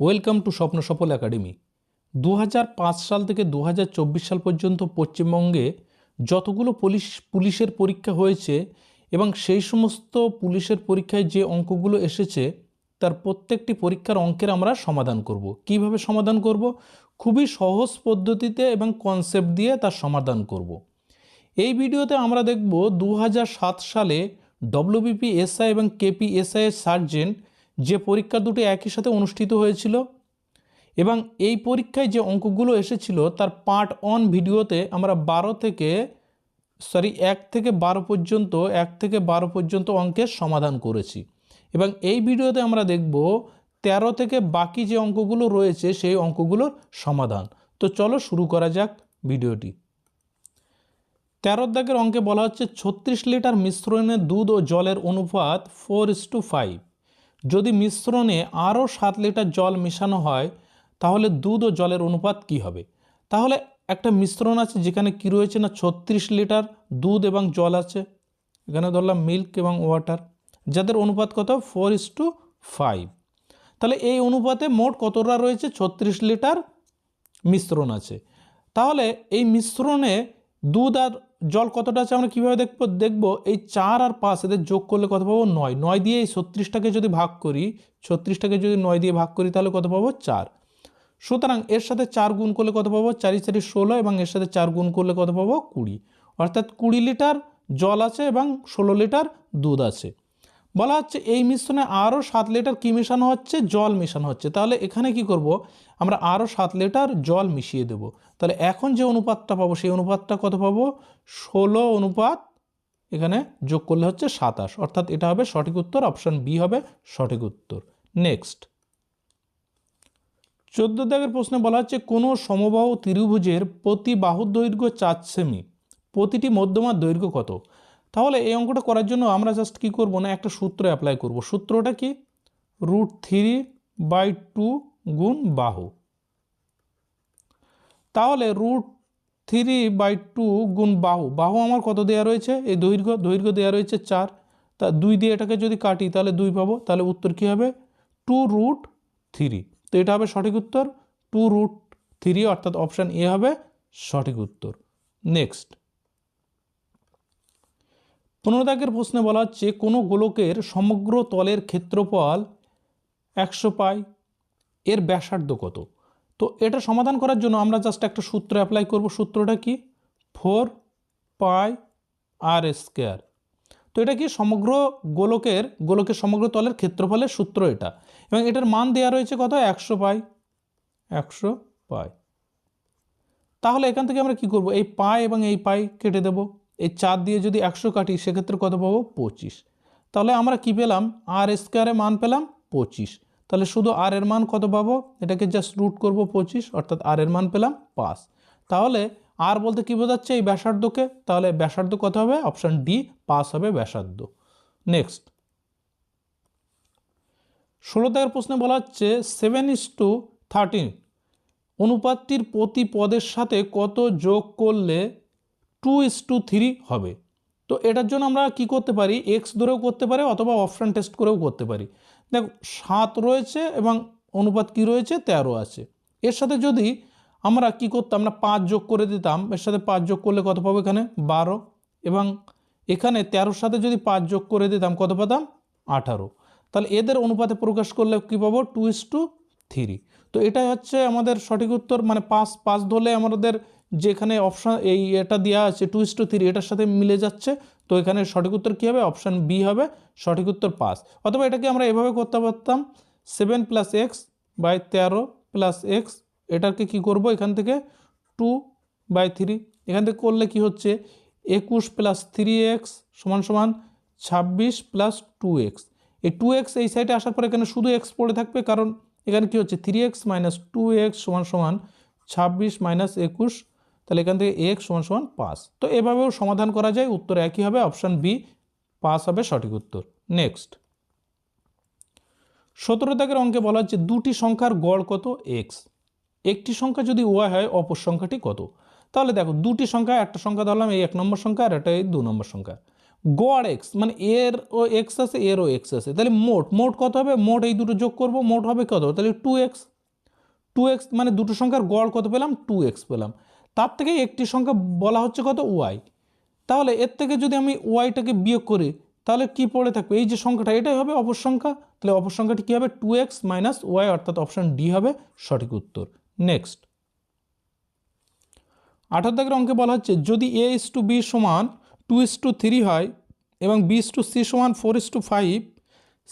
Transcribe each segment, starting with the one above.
Welcome to স্বপ্ন সফল academy. দু হাজার পাঁচ সাল থেকে দু হাজার চব্বিশ সাল পর্যন্ত পশ্চিমবঙ্গে যতগুলো পুলিশ পুলিশের পরীক্ষা হয়েছে এবং সেই সমস্ত পুলিশের পরীক্ষায় যে অঙ্কগুলো এসেছে, তার প্রত্যেকটি পরীক্ষার অঙ্কের আমরা সমাধান করব। কীভাবে সমাধান করব? খুবই সহজ পদ্ধতিতে এবং কনসেপ্ট দিয়ে তার সমাধান করব। এই ভিডিওতে আমরা দেখব দু হাজার সাত সালে ডব্লিউবিপি এসআই এবং কেপি এসআই এর সার্জেন্ট যে পরীক্ষা দুটি একই সাথে অনুষ্ঠিত হয়েছিল এবং এই পরীক্ষায় যে অঙ্কগুলো এসেছিল, তার পার্ট অন ভিডিওতে আমরা বারো থেকে সরি এক থেকে বারো পর্যন্ত, এক থেকে বারো পর্যন্ত অঙ্কের সমাধান করেছি। এবং এই ভিডিওতে আমরা দেখব তেরো থেকে বাকি যে অঙ্কগুলো রয়েছে, সেই অঙ্কগুলোর সমাধান। তো চলো শুরু করা যাক ভিডিওটি। তেরো দাগের অঙ্কে বলা হচ্ছে, ছত্রিশ লিটার মিশ্রণে দুধ ও জলের অনুপাত ফোর ইস টু ফাইভ যদি মিশ্রণে আরও সাত লিটার জল মেশানো হয়, তাহলে দুধ ও জলের অনুপাত কি হবে? তাহলে একটা মিশ্রণ আছে যেখানে কি রয়েছে না ছত্রিশ লিটার দুধ এবং জল আছে। এখানে ধরলাম মিল্ক এবং ওয়াটার, যাদের অনুপাত কত? Four is to five. তাহলে এই অনুপাতে মোট কতটা রয়েছে? ছত্রিশ লিটার মিশ্রণ আছে। তাহলে এই মিশ্রণে দুধ আর জল কতটা আছে আমরা কীভাবে দেখব? দেখব এই চার আর পাঁচ এদের যোগ করলে কত পাবো? নয়। নয় দিয়ে এই ছত্রিশটাকে যদি ভাগ করি, ছত্রিশটাকে যদি নয় দিয়ে ভাগ করি, তাহলে কত পাবো? চার। সুতরাং এর সাথে চার গুণ করলে কত পাবো? চারি চারি ষোলো এবং এর সাথে চার গুণ করলে কত পাবো? কুড়ি। অর্থাৎ কুড়ি লিটার জল আছে এবং ষোলো লিটার দুধ আছে। বলা হচ্ছে এই মিশ্রণে আরও সাত লিটার কী মেশানো হচ্ছে? জল মেশানো হচ্ছে। তাহলে এখানে কি করব? আমরা আরও সাত লিটার জল মিশিয়ে দেব। তাহলে এখন যে অনুপাতটা পাবো, সেই অনুপাতটা কত পাবো? ষোলো অনুপাত এখানে যোগ করলে হচ্ছে সাতাশ। অর্থাৎ এটা হবে সঠিক উত্তর, অপশান বি হবে সঠিক উত্তর। নেক্সট। চোদ্দ দাগের প্রশ্নে বলা হচ্ছে, কোনো সমবাহু ত্রিভুজের প্রতি বাহুর দৈর্ঘ্য চার সেমি? প্রতিটি মধ্যমার দৈর্ঘ্য কত? তাহলে এই অঙ্কটা করার জন্য আমরা জাস্ট কি করব না, একটা সূত্র অ্যাপ্লাই করব। সূত্রটা কি? রুট থ্রি বাই টু গুণ বাহু। তাহলে রুট থ্রি বাই টু গুণ বাহু। বাহু আমার কত দেয়া রয়েছে? এই দৈর্ঘ্য দৈর্ঘ্য দেয়া রয়েছে চার। তা দুই দিয়ে এটাকে যদি কাটি, তাহলে দুই পাবো। তাহলে উত্তর কী হবে? টু রুট থ্রি তো এটা হবে সঠিক উত্তর। টু রুট থ্রি অর্থাৎ অপশান এ হবে সঠিক উত্তর। নেক্সট পনেরো প্রশ্নে বলা হচ্ছে, কোনো গোলকের সমগ্র তলের ক্ষেত্রফল একশো পাই, এর ব্যাসার্ধ কত? তো এটা সমাধান করার জন্য আমরা জাস্ট একটা সূত্র অ্যাপ্লাই করব। সূত্রটা কি? Four pi r square. তো এটা কি সমগ্র গোলকের গোলকের সমগ্র তলের ক্ষেত্রফলের সূত্র এটা? এবং এটার মান দেওয়া রয়েছে কত? একশো পাই একশো পাই। তাহলে এখান থেকে আমরা কি করব? এই পাই এবং এই পাই কেটে দেব। এই চার দিয়ে যদি একশো কাটি, সেক্ষেত্রে কত পাবো? পঁচিশ। তাহলে আমরা কি পেলাম? আর স্কোয়ারে মান পেলাম পঁচিশ। তাহলে শুধু আর এর মান কত পাবো? এটাকে জাস্ট রুট করব পঁচিশ, অর্থাৎ আর এর মান পেলাম পাঁচ। তাহলে আর বলতে কী বোঝাচ্ছে এই ব্যাসার্ধকে? তাহলে ব্যাসার্ধ কত হবে? অপশান ডি পাস হবে ব্যাসার্ধ। নেক্সট ষোলো দাগের প্রশ্নে বলা হচ্ছে সেভেন ইস টু থার্টিন অনুপাতটির প্রতি পদের সাথে কত যোগ করলে টু ইস টু থ্রি হবে। তো এটার জন্য আমরা কি করতে পারি? এক্স ধরেও করতে পারি অথবা অপশান টেস্ট করেও করতে পারি। দেখো, সাত রয়েছে এবং অনুপাত কি রয়েছে? তেরো আছে। এর সাথে যদি আমরা কি করতাম? না পাঁচ যোগ করে দিতাম। এর সাথে পাঁচ যোগ করলে কত পাবো এখানে? বারো। এবং এখানে তেরোর সাথে যদি পাঁচ যোগ করে দিতাম, কত পেতাম? আঠারো। তাহলে এদের অনুপাতে প্রকাশ করলে কী পাবো? টু ইস টু থ্রি তো এটাই হচ্ছে আমাদের সঠিক উত্তর। মানে পাঁচ পাঁচ ধরলে আমাদের যেখানে অপশান এই এটা দেওয়া আছে টু ইস টু থ্রি এটার সাথে মিলে যাচ্ছে। তো এখানে সঠিক উত্তর কী হবে? অপশান বি হবে, সঠিক উত্তর পাঁচ অথবা এটাকে আমরা এভাবে করতে পারতাম সেভেন প্লাস এক্স বাই তেরো প্লাস এক্স এটাকে কি করব? এখান থেকে টু বাই থ্রি এখান থেকে করলে কি হচ্ছে? একুশ প্লাস থ্রি এক্স সমান সমান ছাব্বিশ প্লাস টু এক্স এই টু এক্স এই সাইডে আসার পর এখানে শুধু এক্স পড়ে থাকবে, কারণ এখানে কি হচ্ছে? Three x minus two x সমান সমান ছাব্বিশ মাইনাস একুশ তাহলে এখান থেকে এক্স সমান সমান পাঁচ। তো এভাবেও সমাধান করা যায়, উত্তর একই হবে অপশান বি পাস হবে সঠিক উত্তর। নেক্সট সতেরো দাগের অঙ্কে বলা হচ্ছে দুটি সংখ্যার গড় কত? এক্স একটি সংখ্যা যদি ওয়াই হয়, অপর সংখ্যাটি কত? তাহলে দেখো, দুটি সংখ্যা, একটা সংখ্যা ধরলাম, এই এক নম্বর সংখ্যা, আর একটা এই দু নম্বর সংখ্যা। গড় এক্স মানে এর ও এক্স আছে এর ও এক্স আছে। তাহলে মোট মোট কত হবে? মোট এই দুটো যোগ করব, মোট হবে কত? তাহলে টু এক্স টু এক্স মানে দুটো সংখ্যার গড় কত পেলাম? টু এক্স পেলাম। তার থেকে একটি সংখ্যা বলা হচ্ছে কত? ওয়াই। তাহলে এর থেকে যদি আমি ওয়াইটাকে বিয়োগ করি, তাহলে কি পড়ে থাকবে? এই যে সংখ্যাটা, এটাই হবে অপর সংখ্যা। তাহলে অপর সংখ্যাটি কী হবে? টু এক্স মাইনাস ওয়াই, অর্থাৎ অপশান ডি হবে সঠিক উত্তর। নেক্সট। আঠারো দাগের অঙ্কে বলা হচ্ছে, যদি এ ইস টু বি সমান টু ইস টু থ্রি হয় এবং বি ইস টু সি সমান four is to five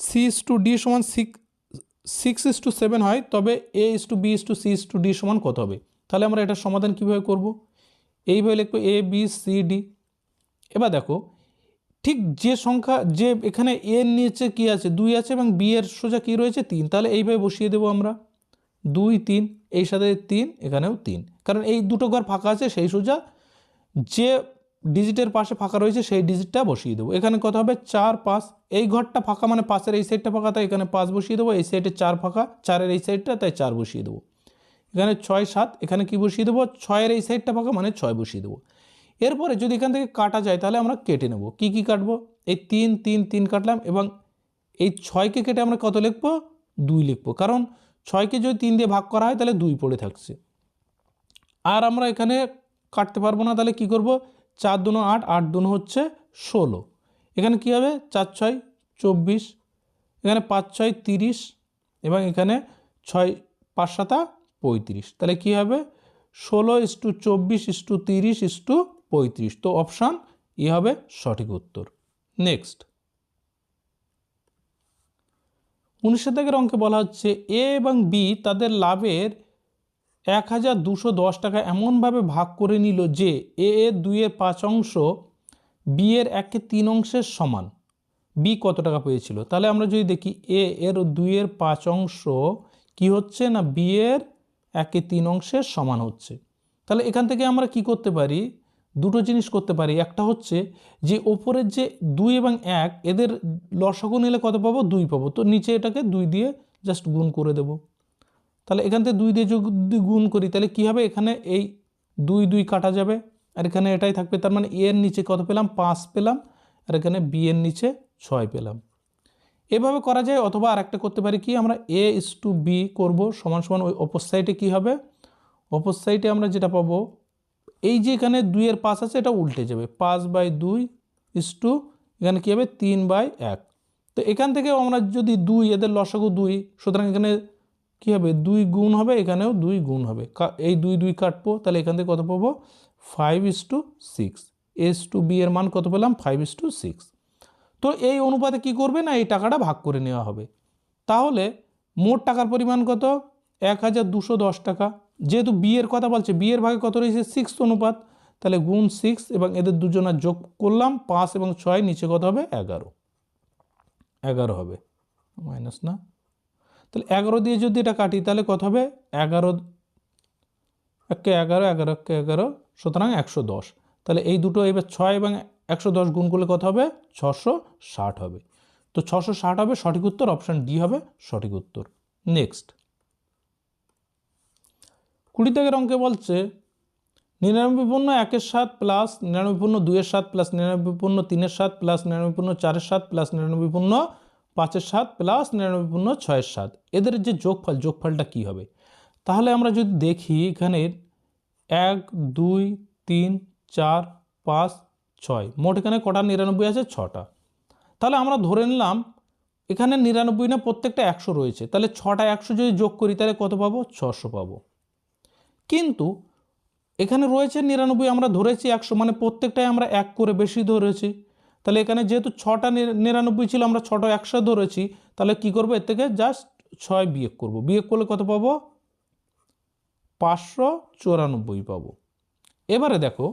C is to D সমান six six is to seven হয়, তবে A is to B is to C is to D সমান কত হবে? তাহলে আমরা এটার সমাধান কীভাবে করব? এইভাবে লিখব এ বি সি ডি এবার দেখো, ঠিক যে সংখ্যা, যে এখানে এর নিচে কি আছে? দুই আছে এবং বি এর সোজা কী রয়েছে? তিন। তাহলে এইভাবে বসিয়ে দেবো আমরা। দুই, তিন, এই সাথে তিন, এখানেও তিন। কারণ এই দুটো ঘর ফাঁকা আছে, সেই সোজা যে ডিজিটের পাশে ফাঁকা রয়েছে, সেই ডিজিটটা বসিয়ে দেবো। এখানে কত হবে? চার, পাঁচ। এই ঘরটা ফাঁকা মানে পাশের এই সাইডটা ফাঁকা, তাই এখানে পাঁচ বসিয়ে দেবো। এই সাইডে চার ফাঁকা, চারের এই সাইডটা তাই চার বসিয়ে দেবো। এখানে ছয় সাত, এখানে কি বসিয়ে দেবো? ছয়ের এই সাইডটা ফাঁকা মানে ছয় বসিয়ে দেবো। এরপরে যদি এখান থেকে কাটা যায়, তাহলে আমরা কেটে নেব। কি কি কাটবো? এই তিন তিন তিন কাটলাম এবং এই ছয়কে কেটে আমরা কত লিখব? দুই লিখব। কারণ ছয়কে যদি তিন দিয়ে ভাগ করা হয়, তাহলে দুই পড়ে থাকছে। আর আমরা এখানে কাটতে পারব না, তাহলে কি করব? চার দুনো আট আট দুনো হচ্ছে ষোলো। এখানে কি হবে? চার ছয়, চব্বিশ। এখানে পাঁচ ছয়, তিরিশ। এবং এখানে ছয়, পাঁচ সাতা পঁয়ত্রিশ। তাহলে কি হবে? ষোলো ইস্টু চব্বিশ ইস্টু তিরিশ ইস্টু পঁয়ত্রিশ। তো অপশান ই হবে সঠিক উত্তর। নেক্সট। উনিশের দাগের অঙ্কে বলা হচ্ছে এ এবং বি তাদের লাভের এক হাজার দুশো দশ টাকা এমনভাবে ভাগ করে নিল যে এ এর দুইয়ের পাঁচ অংশ বি এর একে তিন অংশের সমান। বি কত টাকা পেয়েছিল? তাহলে আমরা যদি দেখি এ এর দুইয়ের পাঁচ অংশ কি হচ্ছে না বি এর একে তিন অংশের সমান হচ্ছে। তাহলে এখান থেকে আমরা কি করতে পারি? দুটো জিনিস করতে পারি। একটা হচ্ছে যে ওপরের যে দুই এবং এক, এদের লসাগু নিলে কত পাবো? দুই পাবো। তো নিচে এটাকে দুই দিয়ে জাস্ট গুণ করে দেবো। তাহলে এখান থেকে দুই দিয়ে যদি গুণ করি, তাহলে কী হবে? এখানে এই দুই দুই কাটা যাবে। আর এখানে এটাই থাকবে। তার মানে এর নিচে কত পেলাম? পাঁচ পেলাম। আর এখানে বি এর নিচে ছয় পেলাম। এভাবে করা যায় অথবা আর একটা করতে পারি কি, আমরা এ ইস টু বি করব, সমান সমান ওই অপর সাইডে কী হবে? অপর সাইডে আমরা যেটা পাবো, এই যে এখানে দুইয়ের পাঁচ আছে, এটা উল্টে যাবে। পাঁচ বাই দুই ইস টু এখানে কী হবে? তিন বাই এক। তো এখান থেকে আমরা যদি দুই, এদের লসাগু দুই, সুতরাং এখানে কী হবে? দুই গুণ হবে, এখানেও দুই গুণ হবে। এই দুই দুই কাটবো, তাহলে এখান থেকে কত পাবো? Five is to six is to B এর মান কত পেলাম? ফাইভ ইস টু সিক্স তো এই অনুপাতে কি করবে না এই টাকাটা ভাগ করে নেওয়া হবে? তাহলে মোট টাকার পরিমাণ কত? এক হাজার দুশো দশ টাকা। যেহেতু বিয়ের কথা বলছে বিয়ের ভাগে কত রয়েছে? সিক্স অনুপাত। তাহলে গুণ সিক্স এবং এদের দুজনের যোগ করলাম পাঁচ এবং ছয়, নিচে কত হবে? এগারো। এগারো হবে। মাইনাস না? তাহলে এগারো দিয়ে যদি এটা কাটি, তাহলে কত হবে? এগারো, একে এগারো এগারো, একে এগারো, সুতরাং একশো দশ। তাহলে এই দুটো এবার ছয় এবং একশো দশ গুণ করলে কত হবে? ছশো ষাট হবে। তো ছশো ষাট হবে, সঠিক উত্তর অপশান ডি হবে, সঠিক উত্তর। নেক্সট কুড়ি দাগের অঙ্কে বলছে, নিরানব্বই পূর্ণ একের সাত প্লাস নিরানব্বই পূর্ণ দুইয়ের সাত প্লাস নিরানব্বই পূর্ণ তিনের সাত প্লাস নিরানব্বই পূর্ণ চারের সাত প্লাস নিরানব্বই পূর্ণ পাঁচের সাত প্লাস নিরানব্বই পূর্ণ ছয়ের সাত। এদের যে যোগফল, যোগফলটা কী হবে? তাহলে আমরা যদি দেখি এখানে এক, দুই, তিন, চার, পাঁচ ছয়। মোট এখানে কটা নিরানব্বই আছে? ছটা। তাহলে আমরা ধরে নিলাম এখানে নিরানব্বই না প্রত্যেকটা একশো রয়েছে। তাহলে ছটা একশো যদি যোগ করি, তাহলে কত পাবো? ছশো পাবো। কিন্তু এখানে রয়েছে নিরানব্বই, আমরা ধরেছি একশো মানে প্রত্যেকটাই আমরা এক করে বেশি ধরেছি। তাহলে এখানে যেহেতু ছটা নিরানব্বই ছিল, আমরা ছটা একশো ধরেছি, তাহলে কি করব? এর থেকে জাস্ট ছয় বিয়োগ করব। বিয়োগ করলে কত পাবো? পাঁচশো চুরানব্বই পাবো। এবারে দেখো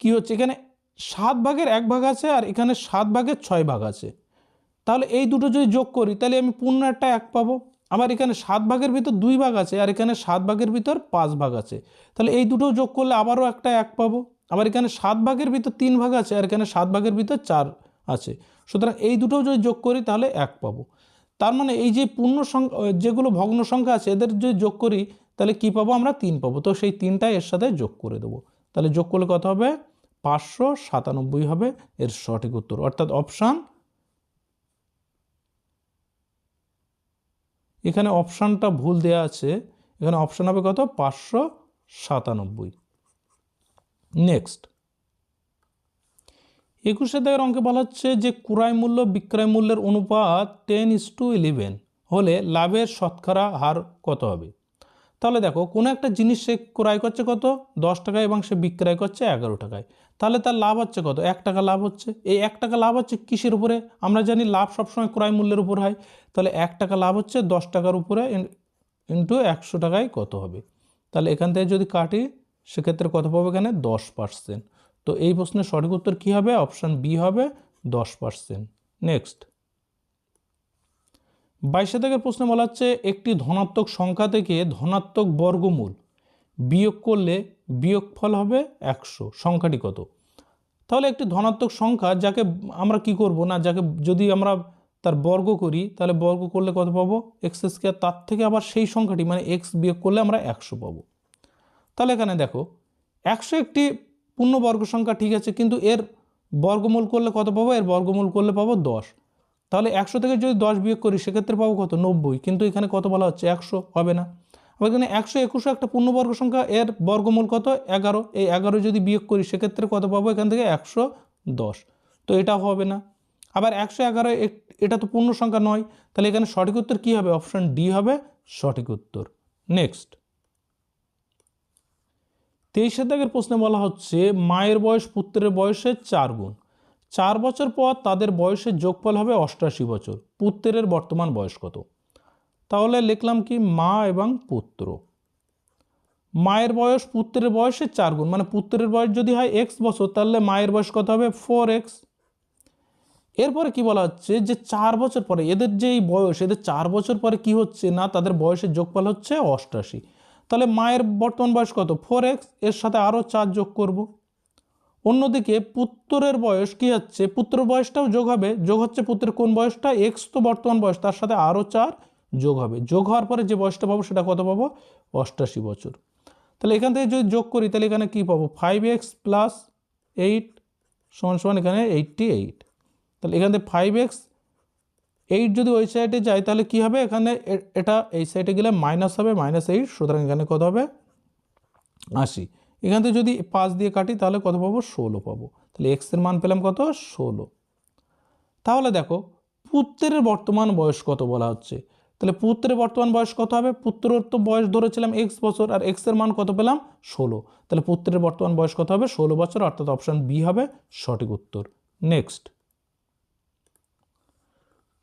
কি হচ্ছে, এখানে সাত ভাগের এক ভাগ আছে আর এখানে সাত ভাগের ছয় ভাগ আছে। তাহলে এই দুটো যদি যোগ করি, তাহলে আমি পূর্ণ একটা এক পাবো। আমার এখানে সাত ভাগের ভিতর দুই ভাগ আছে আর এখানে সাত ভাগের ভিতর পাঁচ ভাগ আছে। তাহলে এই দুটো যোগ করলে আবারও একটা এক পাবো। আবার এখানে সাত ভাগের ভিতর তিন ভাগ আছে আর এখানে সাত ভাগের ভিতর চার আছে। সুতরাং এই দুটো যদি যোগ করি, তাহলে এক পাবো। তার মানে এই যে পূর্ণ সংখ্যা যেগুলো ভগ্ন সংখ্যা আছে, এদের যদি যোগ করি, তাহলে কি পাবো? আমরা তিন পাবো। তো সেই তিনটা এর সাথে যোগ করে দেবো। তাহলে যোগ করলে কত হবে? পাঁচশো সাতানব্বই হবে, এর সঠিক উত্তর। অর্থাৎ অপশান এখানে অপশানটা ভুল দেয়া আছে, এখানে অপশান হবে কত? পাঁচশো সাতানব্বই। নেক্সট একুশে দাগের অঙ্কে বলা হচ্ছে যে ক্রয় মূল্য বিক্রয় মূল্যের অনুপাত টেন ইস টু ইলেভেন হলে লাভের শতকরা হার কত হবে? তাহলে দেখো, কোনো একটা জিনিস সে ক্রয় করছে কত? দশ টাকায় এবং সে বিক্রয় করছে এগারো টাকায়। তাহলে তার লাভ হচ্ছে কত? এক টাকা লাভ হচ্ছে। এই এক টাকা লাভ হচ্ছে কিসের উপরে? আমরা জানি লাভ সবসময় ক্রয় মূল্যের উপর হয়। তাহলে এক টাকা লাভ হচ্ছে দশ টাকার উপরে ইন্টু একশো টাকায় কত হবে? তাহলে এখান থেকে যদি কাটি, সেক্ষেত্রে কত পাবো এখানে? দশ পার্সেন্ট। তো এই প্রশ্নের সঠিক উত্তর কী হবে? অপশান বি হবে দশ পার্সেন্ট। নেক্সট। বাইশে থেকে প্রশ্নে বলা হচ্ছে, একটি ধনাত্মক সংখ্যা থেকে ধনাত্মক বর্গমূল বিয়োগ করলে বিয়োগফল হবে একশো, সংখ্যাটি কত? তাহলে একটি ধনাত্মক সংখ্যা যাকে আমরা কি করব না, যাকে যদি আমরা তার বর্গ করি, তাহলে বর্গ করলে কত পাবো? এক্স স্কোয়ার, তার থেকে আবার সেই সংখ্যাটি মানে এক্স বিয়োগ করলে আমরা একশো পাবো। তাহলে এখানে দেখো, একশো একটি পূর্ণবর্গ সংখ্যা ঠিক আছে, কিন্তু এর বর্গমূল করলে কত পাবো? এর বর্গমূল করলে পাবো দশ। তাহলে একশো থেকে যদি দশ বিয়োগ করি, সেক্ষেত্রে পাবো কত? নব্বই। কিন্তু এখানে কত বলা হচ্ছে? একশো হবে না। আবার এখানে একশো একুশো একটা পূর্ণবর্গ সংখ্যা, এর বর্গমূল কত? এগারো। এই এগারো যদি বিয়োগ করি, সেক্ষেত্রে কত পাবো? এখান থেকে একশো দশ। তো এটা হবে না। আবার একশো এগারো এটা তো পূর্ণ সংখ্যা নয়। তাহলে এখানে সঠিক উত্তর কী হবে? অপশান ডি হবে সঠিক উত্তর। নেক্সট। তেইশে দাগের প্রশ্নে বলা হচ্ছে, মায়ের বয়স পুত্রের বয়সের চার গুণ। চার বছর পর তাদের বয়সের যোগফল হবে অষ্টাশি বছর। পুত্রের বর্তমান বয়স কত? তাহলে লিখলাম কি মা এবং পুত্র। মায়ের বয়স পুত্রের বয়সের চার গুণ মানে পুত্রের বয়স যদি হয় এক্স বছর, তাহলে মায়ের বয়স কত হবে? ফোর এক্স এরপরে কি বলা হচ্ছে যে চার বছর পরে, এদের যে এই বয়স, এদের চার বছর পরে কি হচ্ছে না, তাদের বয়সের যোগফল হচ্ছে অষ্টাশি। তাহলে মায়ের বর্তমান বয়স কত? ফোর এক্সের সাথে আরও চার যোগ করব। অন্যদিকে পুত্রের বয়স কি হচ্ছে? পুত্র বয়সটাও যোগ হবে। যোগ হচ্ছে পুত্রের কোন বয়সটা? এক্স তো বর্তমান বয়স, তার সাথে আরও চার যোগ হবে। যোগ হওয়ার পরে যে বয়সটা পাবো সেটা কত পাবো? অষ্টাশি বছর। তাহলে এখান থেকে যদি যোগ করি, তাহলে এখানে কী পাবো? ফাইভ এক্স প্লাস এইট সমান সমান এখানে এইটটি এইট তাহলে এখান থেকে ফাইভ এক্স এইট যদি ওই সাইডে যায়, তাহলে কি হবে? এখানে এটা এই সাইডে গেলে মাইনাস হবে মাইনাস এইট সুতরাং এখানে কত হবে? আশি। এখান থেকে যদি পাঁচ দিয়ে কাটি, তাহলে কত পাবো? ষোলো পাবো। তাহলে এক্সের মান পেলাম কত? ষোলো। তাহলে দেখো, পুত্রের বর্তমান বয়স কত বলা হচ্ছে? তাহলে পুত্রের বর্তমান বয়স কত হবে? পুত্রের তো বয়স ধরেছিলাম এক্স বছর, আর এক্সের মান কত পেলাম? ষোলো। তাহলে পুত্রের বর্তমান বয়স কত হবে? ষোলো বছর, অর্থাৎ অপশান বি হবে সঠিক উত্তর। নেক্সট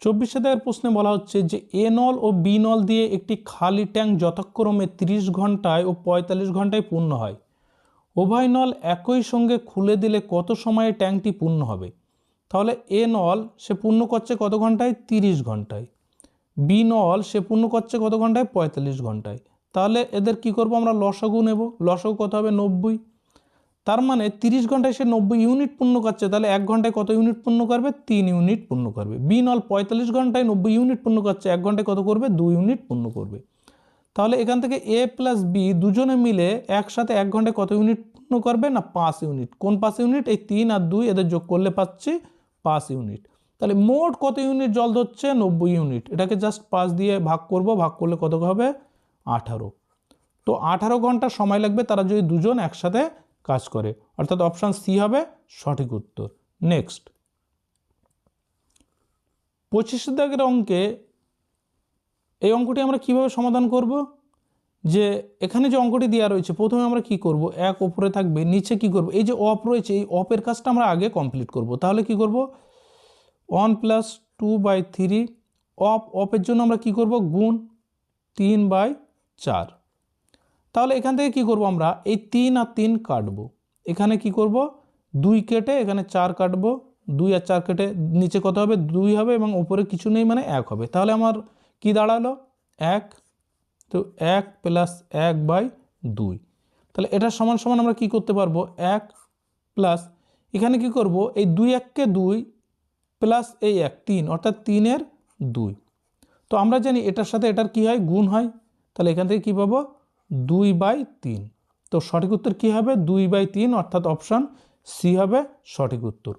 চব্বিশে দাগের প্রশ্নে বলা হচ্ছে যে এ নল ও বি নল দিয়ে একটি খালি ট্যাঙ্ক যথাক্রমে তিরিশ ঘন্টায় ও পঁয়তাল্লিশ ঘন্টায় পূর্ণ হয়। উভয় নল একই সঙ্গে খুলে দিলে কত সময়ে ট্যাঙ্কটি পূর্ণ হবে? তাহলে এ নল সে পূর্ণ করছে কত ঘন্টায়? তিরিশ ঘন্টায়। বি নল সে পূর্ণ করছে কত ঘন্টায়? পঁয়তাল্লিশ ঘন্টায়। তাহলে এদের কি করব আমরা? লসাগু নেব। লসগু কত হবে? নব্বই। তার মানে তিরিশ ঘন্টায় সে নব্বই ইউনিট পূর্ণ করছে। তাহলে এক ঘন্টায় কত ইউনিট পূর্ণ করবে? তিন ইউনিট পূর্ণ করবে। বি নল পঁয়তাল্লিশ ঘন্টায় নব্বই ইউনিট পূর্ণ করছে। এক ঘন্টায় কত করবে? দুই ইউনিট পূর্ণ করবে। তাহলে এখান থেকে এ প্লাস বি দুজনে মিলে একসাথে এক ঘন্টায় কত ইউনিট পূর্ণ করবে? না, পাঁচ ইউনিট। কোন পাঁচ ইউনিট? এই তিন আর দুই এদের যোগ করলে পাচ্ছি পাঁচ ইউনিট। তাহলে মোট কত ইউনিট জল ধরছে? নব্বই ইউনিট। এটাকে জাস্ট পাঁচ দিয়ে ভাগ করব, ভাগ করলে কত হবে? আঠারো। তো আঠারো ঘণ্টা সময় লাগবে তারা যদি দুজন একসাথে কাজ করে। অর্থাৎ অপশান সি হবে সঠিক উত্তর। নেক্সট পঁচিশ দাগের অঙ্কে এই অঙ্কটি আমরা কীভাবে সমাধান করব? যে এখানে যে অঙ্কটি দেওয়া রয়েছে, প্রথমে আমরা কি করব? এক ওপরে থাকবে, নিচে কি করব? এই যে অপ রয়েছে, এই অপের কাজটা আমরা আগে কমপ্লিট করব। তাহলে কি করব? One plus two by three অপ অপের জন্য আমরা কি করব? গুণ তিন বাই চার। তাহলে এখান থেকে কি করব আমরা? এই তিন আর তিন কাটব। এখানে কি করব? দুই কেটে এখানে চার কাটবো। দুই আর চার কেটে নিচে কত হবে? দুই হবে এবং উপরে কিছু নেই মানে এক হবে। তাহলে আমার কি দাঁড়াল? এক। তো এক প্লাস এক বাই দুই। তাহলে এটা সমান সমান আমরা কি করতে পারব? এক প্লাস এখানে কি করব? এই দুই এককে দুই প্লাস এই এক, তিন, অর্থাৎ তিনের দুই। তো আমরা জানি এটার সাথে এটার কি হয়? গুণ হয়। তাহলে এখান থেকে কী পাবো? দুই বাই তিন। তো সঠিক উত্তর কী হবে? দুই বাই তিন, অর্থাৎ অপশান সি হবে সঠিক উত্তর।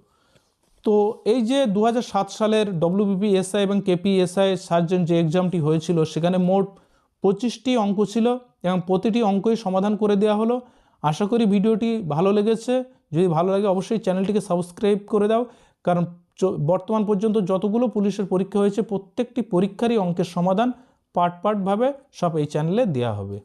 তো এই যে দু হাজার সাত সালের ডব্লিউবিপি এসআই এবং কেপিএসআই সার্জন যে এক্সামটি হয়েছিল, সেখানে মোট পঁচিশটি অঙ্ক ছিল এবং প্রতিটি অঙ্কই সমাধান করে দেওয়া হলো। আশা করি ভিডিওটি ভালো লেগেছে। যদি ভালো লাগে অবশ্যই চ্যানেলটিকে সাবস্ক্রাইব করে দাও, কারণ বর্তমান পর্যন্ত যতগুলো পুলিশের পরীক্ষা হয়েছে, প্রত্যেকটি পরীক্ষারই অঙ্কের সমাধান পার্ট পার্টভাবে সব এই চ্যানেলে দেওয়া হবে।